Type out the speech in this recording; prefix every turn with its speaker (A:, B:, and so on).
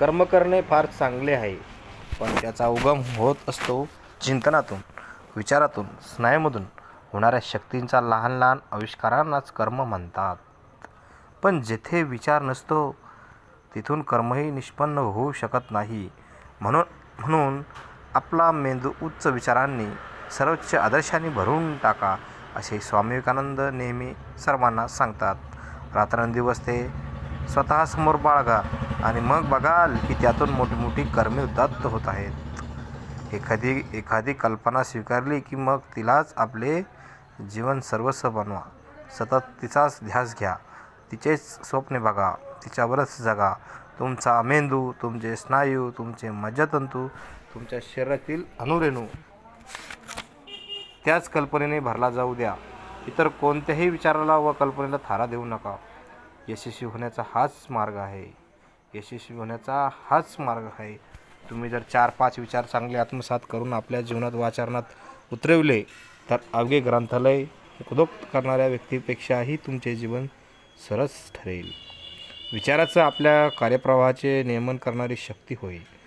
A: कर्म करणे फार चांगले आहे. पण त्याचा उगम होत असतो चिंतनातून विचारातून स्नायूमधून. होणाऱ्या शक्तींचा लहान लहान आविष्कारांनाच कर्म म्हणतात. पण जेथे विचार नसतो तिथून कर्मही निष्पन्न होऊ शकत नाही. म्हणून म्हणून आपला मेंदू उच्च विचारांनी सर्वोच्च आदर्शांनी भरून टाका असे स्वामी विवेकानंद नेहमी सर्वांना सांगतात. रात्रंदिवस ते स्वतःसमोर बाळगा. आणि मग बघाल की त्यातून मोठी मोठी कर्मे उदात्त होत आहेत. एखादी एखादी कल्पना स्वीकारली की मग तिलाच आपले जीवन सर्वस्व बनवा. सतत तिचाच ध्यास घ्या. तिचेच स्वप्ने बघा. तिच्यावरच जगा. तुमचा मेंदू तुमचे स्नायू तुमचे मज्जातंतू तुमच्या शरीरातील अणुरेणू. त्याच कल्पनेने भरला जाऊ द्या. इतर कोणत्याही विचाराला व कल्पनेला थारा देऊ नका. यशस्वी होण्याचा हाच मार्ग आहे. यशस्वी होण्याचा हाच मार्ग आहे. तुम्ही जर चार पाच विचार चांगले आत्मसात करून आपल्या जीवनात वाचरणात उतरवले तर अवघे ग्रंथालय उपदोक्त करणाऱ्या व्यक्तीपेक्षाही तुमचे जीवन सरस ठरेल. विचाराचं आपल्या कार्यप्रवाहाचे नियमन करणारी शक्ती होईल